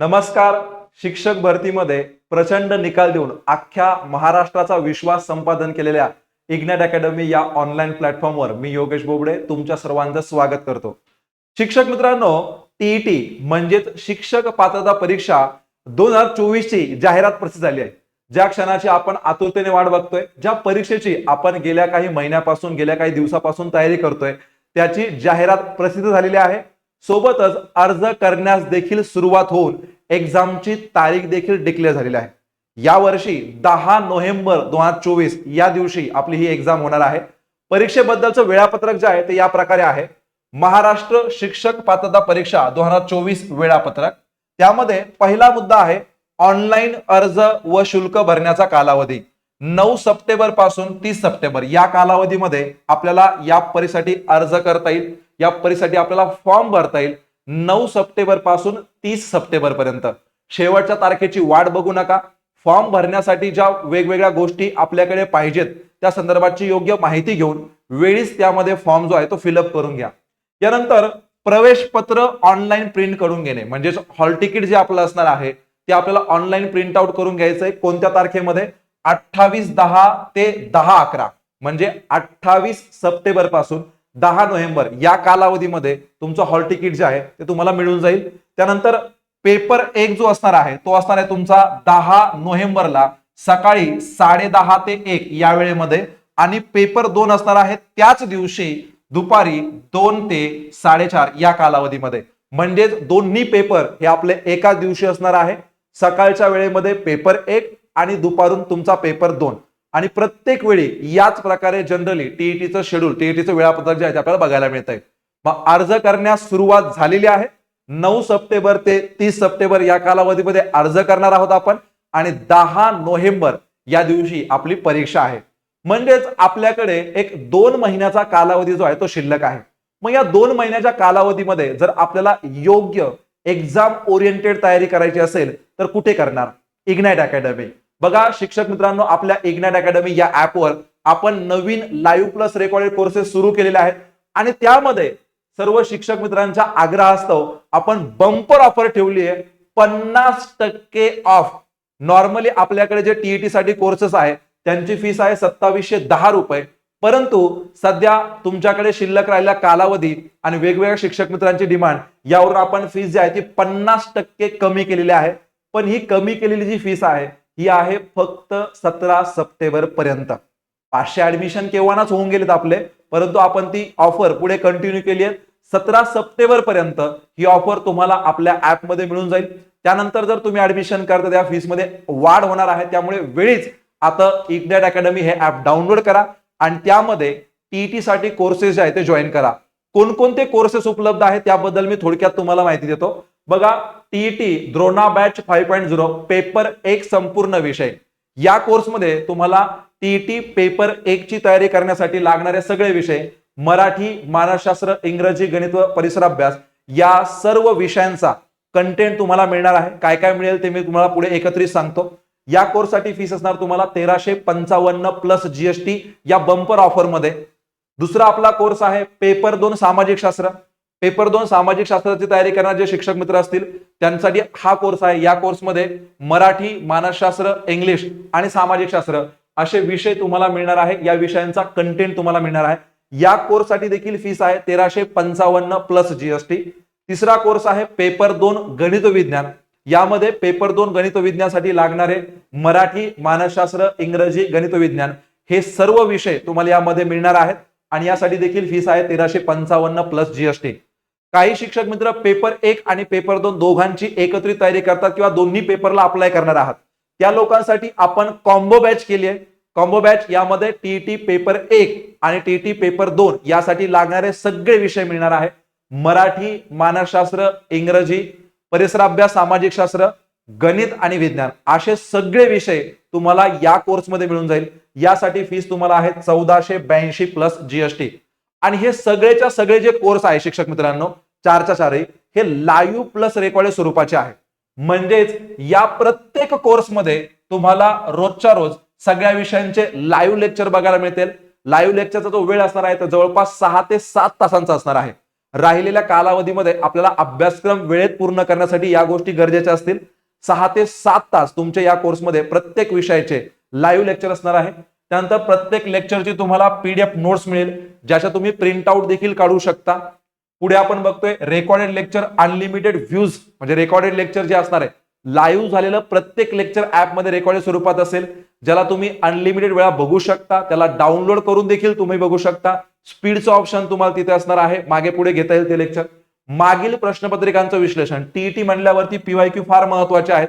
नमस्कार. शिक्षक भरतीमध्ये प्रचंड निकाल देऊन अख्ख्या महाराष्ट्राचा विश्वास संपादन केलेल्या इग्नॅट अकॅडमी या ऑनलाईन प्लॅटफॉर्मवर मी योगेश बोबडे तुमच्या सर्वांचं स्वागत करतो. शिक्षक मित्रांनो टीईटी म्हणजेच शिक्षक पात्रता परीक्षा दोन हजार चोवीस ची जाहिरात प्रसिद्ध झाली आहे. ज्या क्षणाची आपण आतुरतेने वाट बघतोय ज्या परीक्षेची आपण गेल्या काही महिन्यापासून गेल्या काही दिवसापासून तयारी करतोय त्याची जाहिरात प्रसिद्ध झालेली आहे. सोबतच अर्ज करण्यास देखील सुरुवात होऊन एक्झामची तारीख देखील डिक्लेअर झालेली आहे. यावर्षी दहा नोव्हेंबर दोन हजार चोवीस या दिवशी आपली ही एक्झाम होणार आहे. परीक्षेबद्दलचं वेळापत्रक जे आहे ते या प्रकारे आहे. महाराष्ट्र शिक्षक पात्रता परीक्षा दोन हजार चोवीस वेळापत्रक. त्यामध्ये पहिला मुद्दा आहे ऑनलाईन अर्ज व शुल्क भरण्याचा कालावधी. नऊ सप्टेंबरपासून तीस सप्टेंबर या कालावधीमध्ये आपल्याला या परीसाठी अर्ज करता येईल. या परीसाठी आपल्याला फॉर्म भरता येईल. नऊ सप्टेंबरपासून तीस सप्टेंबर पर्यंत. शेवटच्या तारखेची वाट बघू नका. फॉर्म भरण्यासाठी ज्या वेगवेगळ्या गोष्टी आपल्याकडे पाहिजेत त्या संदर्भाची योग्य माहिती घेऊन वेळीच त्यामध्ये फॉर्म जो आहे तो फिलअप करून घ्या. यानंतर प्रवेश पत्र ऑनलाईन प्रिंट करून घेणे म्हणजेच हॉल तिकीट जे आपलं असणार आहे ते आपल्याला ऑनलाईन प्रिंट आउट करून घ्यायचंय. कोणत्या तारखेमध्ये? अठ्ठावीस दहा ते दहा अकरा म्हणजे अठ्ठावीस सप्टेंबरपासून दहा नोव्हेंबर या कालावधीमध्ये तुमचं हॉल तिकीट जे आहे ते तुम्हाला मिळून जाईल. त्यानंतर पेपर एक जो असणार आहे तो असणार आहे तुमचा दहा नोव्हेंबरला सकाळी साडे दहा ते एक या वेळेमध्ये. आणि पेपर दोन असणार आहे त्याच दिवशी दुपारी दोन ते साडेचार या कालावधीमध्ये. म्हणजेच दोन्ही पेपर हे आपले एका दिवशी असणार आहे. सकाळच्या वेळेमध्ये पेपर एक आणि दुपारून तुमचा पेपर दोन. आणि प्रत्येक वेळी याच प्रकारे जनरली टीईटीचं शेड्यूल टीईटीचं वेळापत्रक जे आहे ते आपल्याला बघायला मिळत आहे मग अर्ज करण्यास सुरुवात झालेली आहे. नऊ सप्टेंबर ते तीस सप्टेंबर या कालावधीमध्ये अर्ज करणार आहोत आपण. आणि दहा नोव्हेंबर या दिवशी आपली परीक्षा आहे. म्हणजेच आपल्याकडे एक दोन महिन्याचा कालावधी जो आहे तो शिल्लक आहे. मग या दोन महिन्याच्या कालावधीमध्ये जर आपल्याला योग्य एक्झाम ओरिएंटेड तयारी करायची असेल तर कुठे करणार? इग्नाइट अकॅडमी बघा शिक्षक मित्रांनो आपल्या इग्नॅट अकॅडमी या ऍपवर आपण नवीन लाईव्ह प्लस रेकॉर्डेड कोर्सेस सुरू केलेले आहेत. आणि त्यामध्ये सर्व शिक्षक मित्रांच्या आग्रहास्तव आपण बंपर ऑफर ठेवली आहे. पन्नास टक्के ऑफ. नॉर्मली आपल्याकडे जे टीईटी साठी कोर्सेस आहे त्यांची फीस आहे सत्तावीसशे दहा रुपये. परंतु सध्या तुमच्याकडे शिल्लक राहिलेला कालावधी आणि वेगवेगळ्या शिक्षक मित्रांची डिमांड यावरून आपण फीस जी आहे ती पन्नास टक्के कमी केलेली आहे. पण ही कमी केलेली जी फीस आहे ही आहे फक्त सतरा सप्टेंबर पर्यंत. पाचशे ऍडमिशन केव्हानाच होऊन गेलेत आपले. परंतु आपण ती ऑफर पुढे कंटिन्यू केली आहे. सतरा सप्टेंबर पर्यंत ही ऑफर तुम्हाला आपल्या ऍपमध्ये मिळून जाईल. त्यानंतर जर तुम्ही ऍडमिशन करता त्या फीसमध्ये वाढ होणार आहे. त्यामुळे वेळीच आता इग्नेट अकॅडमी हे ऍप डाउनलोड करा आणि त्यामध्ये टीईटी साठी कोर्सेस जे आहेत ते जॉईन करा. कोणकोणते कोर्सेस उपलब्ध आहेत त्याबद्दल मी थोडक्यात तुम्हाला माहिती देतो. बघा TET Drona batch five point zero paper एक संपूर्ण विषय. या कोर्समध्ये तुम्हाला टीईटी पेपर एक ची तयारी करण्यासाठी लागणारे सगळे विषय मराठी मानसशास्त्र इंग्रजी गणित व परिसराभ्यास या सर्व विषयांचा कंटेंट तुम्हाला मिळणार आहे. काय काय मिळेल ते मी तुम्हाला पुढे एकत्रित सांगतो. या कोर्ससाठी फीस असणार तुम्हाला तेराशे पंचावन्न प्लस जीएसटी या बंपर ऑफरमध्ये. दुसरा आपला कोर्स आहे पेपर दोन सामाजिक शास्त्र. पेपर दोन सामाजिक शास्त्राची तयारी करणारे जे शिक्षक मित्र असतील त्यांसाठी हा कोर्स आहे. या कोर्समध्ये मराठी मानसशास्त्र इंग्लिश आणि सामाजिक शास्त्र असे विषय तुम्हाला मिळणार आहे. या विषयांचा कंटेंट तुम्हाला मिळणार आहे. या कोर्ससाठी देखील फीस आहे तेराशे पंचावन्न प्लस जीएसटी तिसरा कोर्स आहे पेपर दोन गणित विज्ञान. यामध्ये पेपर दोन गणित विज्ञानासाठी लागणारे मराठी मानसशास्त्र इंग्रजी गणित विज्ञान हे सर्व विषय तुम्हाला यामध्ये मिळणार आहेत. आणि यासाठी देखील फीस आहे तेराशे पंचावन्न प्लस जीएसटी काही शिक्षक मित्र पेपर एक आणि पेपर दोन दोघांची एकत्रित तयारी करतात किंवा दोन्ही पेपरला अप्लाय करणार आहात. त्या लोकांसाठी आपण कॉम्बो बॅच केली आहे. कॉम्बो बॅच यामध्ये टीईटी पेपर एक आणि टीईटी पेपर दोन यासाठी लागणारे सगळे विषय मिळणार आहे. मराठी मानसशास्त्र इंग्रजी परिसराभ्यास सामाजिक शास्त्र गणित आणि विज्ञान असे सगळे विषय तुम्हाला या कोर्समध्ये मिळून जाईल. यासाठी फीस तुम्हाला आहे चौदाशे ब्याऐंशी प्लस जीएसटी आणि हे सगळेच्या सगळे जे कोर्स आहे शिक्षक मित्रांनो चारच्या चारही. हे लाईव्ह प्लस रेकॉर्डेड स्वरूपाचे आहे. म्हणजेच या प्रत्येक कोर्समध्ये तुम्हाला रोजच्या रोज सगळ्या विषयांचे लाईव्ह लेक्चर बघायला मिळतील. लाईव्ह लेक्चरचा जो वेळ असणार आहे तो जवळपास सहा ते सात तासांचा असणार आहे. राहिलेल्या कालावधीमध्ये आपल्याला अभ्यासक्रम वेळेत पूर्ण करण्यासाठी या गोष्टी गरजेच्या असतील. सहा ते सात तास तुमच्या या कोर्समध्ये प्रत्येक विषयाचे लाईव्ह लेक्चर असणार आहे. त्यानंतर प्रत्येक लेक्चरची तुम्हाला पीडीएफ नोट्स मिळेल ज्याच्या तुम्ही प्रिंट आउट देखील काढू शकता. पुढे आपण बघतोय रेकॉर्डेड लेक्चर अनलिमिटेड व्ह्यूज म्हणजे रेकॉर्डेड लेक्चर जे असणार आहे लाईव्ह झालेलं प्रत्येक लेक्चरमध्ये रेकॉर्डेड स्वरूपात असेल ज्याला तुम्ही अनलिमिटेड वेळा बघू शकता त्याला डाउनलोड करून देखील तुम्ही बघू शकता. स्पीडचं ऑप्शन तुम्हाला तिथे असणार आहे. मागे पुढे घेता येईल ते लेक्चर मागील प्रश्नपत्रिकांचं विश्लेषण टीईटी म्हणल्यावरती पीवायक्यू फार महत्त्वाचे आहेत.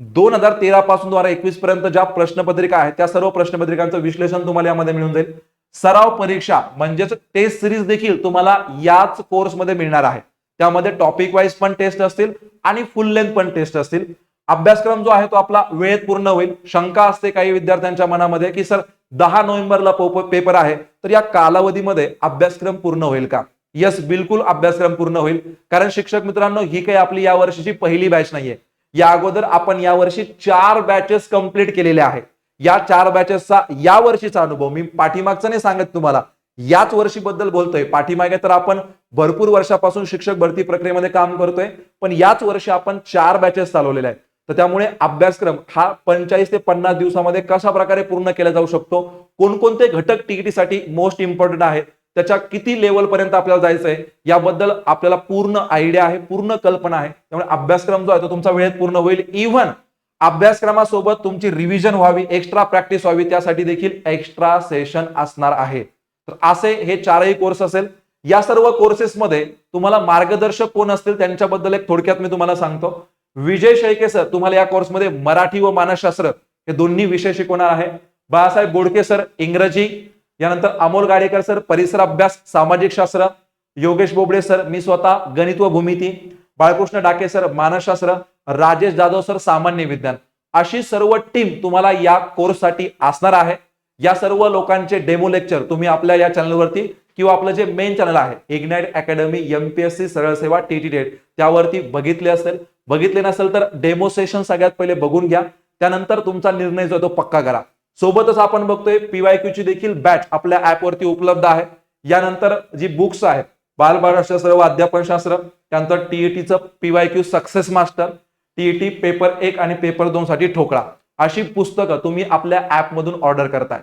दोन हजार तेरा पासून द्वारा एकवीस पर्यंत ज्या प्रश्नपत्रिका आहेत त्या सर्व प्रश्नपत्रिकांचं विश्लेषण तुम्हाला यामध्ये मिळून जाईल. सराव परीक्षा म्हणजेच टेस्ट सिरीज देखील तुम्हाला याच कोर्समध्ये मिळणार आहे. त्यामध्ये टॉपिक वाईज पण टेस्ट असतील आणि फुल लेंथ पण टेस्ट असतील. अभ्यासक्रम जो आहे तो आपला वेळेत पूर्ण होईल. शंका असते काही विद्यार्थ्यांच्या मनामध्ये की सर दहा नोव्हेंबरला पेपर आहे. तर या कालावधीमध्ये अभ्यासक्रम पूर्ण होईल का? यस बिलकुल अभ्यासक्रम पूर्ण होईल. कारण शिक्षक मित्रांनो ही काही आपली या वर्षीची पहिली बॅच नाहीये. या अगोदर आपण या वर्षी चार बॅचेस कंप्लीट केलेल्या आहेत. या चार बॅचेसचा या वर्षीचा अनुभव. मी पाठीमागचा नाही सांगत तुम्हाला. याच वर्षीबद्दल बोलतोय. पाठीमागे तर आपण भरपूर वर्षापासून शिक्षक भरती प्रक्रियेमध्ये काम करतोय. पण याच वर्षी आपण चार बॅचेस चालवलेल्या आहेत. तर त्यामुळे अभ्यासक्रम हा पंचाळीस ते पन्नास दिवसामध्ये कशा प्रकारे पूर्ण केला जाऊ शकतो? कोणकोणते घटक टीईटीसाठी मोस्ट इम्पॉर्टंट आहेत त्याच्या किती लेवल पर्यंत आपल्याला जायचंय याबद्दल आपल्याला पूर्ण आयडिया आहे पूर्ण कल्पना आहे. त्यामुळे अभ्यासक्रम जो आहे तो तुमचा वेळेत पूर्ण होईल. इव्हन अभ्यासक्रमासोबत तुमची रिव्हिजन व्हावी एक्स्ट्रा प्रॅक्टिस व्हावी त्यासाठी देखील एक्स्ट्रा सेशन असणार आहे. तर असे हे चारही कोर्स असेल. या सर्व कोर्सेसमध्ये तुम्हाला मार्गदर्शक कोण असतील त्यांच्याबद्दल एक थोडक्यात मी तुम्हाला सांगतो. विजय शेळके सर तुम्हाला या कोर्समध्ये मराठी व मानसशास्त्र हे दोन्ही विषय शिकवणार आहे. बाळासाहेब बोडके सर इंग्रजी यानंतर अमोल गाडेकर सर परिसर अभ्यास सामाजिक शास्त्र योगेश बोबडे सर मी स्वतः गणित व भूमिती बाळकृष्ण डाके सर मानसशास्त्र राजेश जाधव सर सामान्य विज्ञान. अशी सर्व टीम तुम्हाला या कोर्ससाठी असणार आहे. या सर्व लोकांचे डेमो लेक्चर तुम्ही आपल्या या चॅनलवरती किंवा आपलं जे मेन चॅनल आहे इग्नाइट अकॅडमी एमपीएससी सरळ सेवा टीटी डेट त्यावरती बघितले असेल. बघितले नसेल तर डेमो सेशन सगळ्यात पहिले बघून घ्या. त्यानंतर तुमचा निर्णय जो तो पक्का करा. सोबतच आपण बघतोय पीवायक्यू ची देखील बॅच आपल्या ऍपवरती उपलब्ध आहे. यानंतर जी बुक्स आहेत बालभाषाशास्त्र व अध्यापनशास्त्र त्यानंतर टीईटीचं PYQ success master TET paper एक आणि पेपर दोन साठी ठोकळा. अशी पुस्तकं तुम्ही आपल्या ऍपमधून ऑर्डर करताय.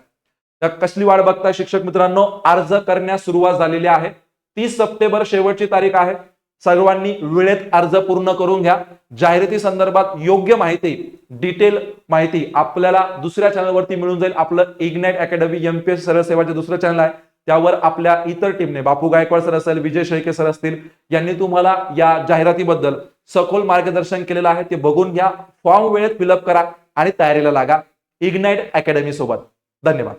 तर कसली वाट बघताय शिक्षक मित्रांनो? अर्ज करण्यास सुरुवात झालेली आहे. तीस सप्टेंबर शेवटची तारीख आहे. सर्वांनी वेळेत अर्ज पूर्ण करून घ्या. जाहिराती संदर्भात योग्य माहिती डिटेल माहिती आपल्याला दुसऱ्या चॅनलवरती मिळून जाईल. आपलं इग्नाइट अकॅडमी एमपीएस सरळ सेवाचे दुसरं चॅनल आहे. त्यावर आपल्या इतर टीमने बापू गायकवाड सर असेल विजय शेळके सर असतील यांनी तुम्हाला या जाहिरातीबद्दल सखोल मार्गदर्शन केलेलं आहे. ते बघून घ्या फॉर्म वेळेत फिलअप करा आणि तयारीला लागा. इग्नाइट अकॅडमी सोबत. धन्यवाद.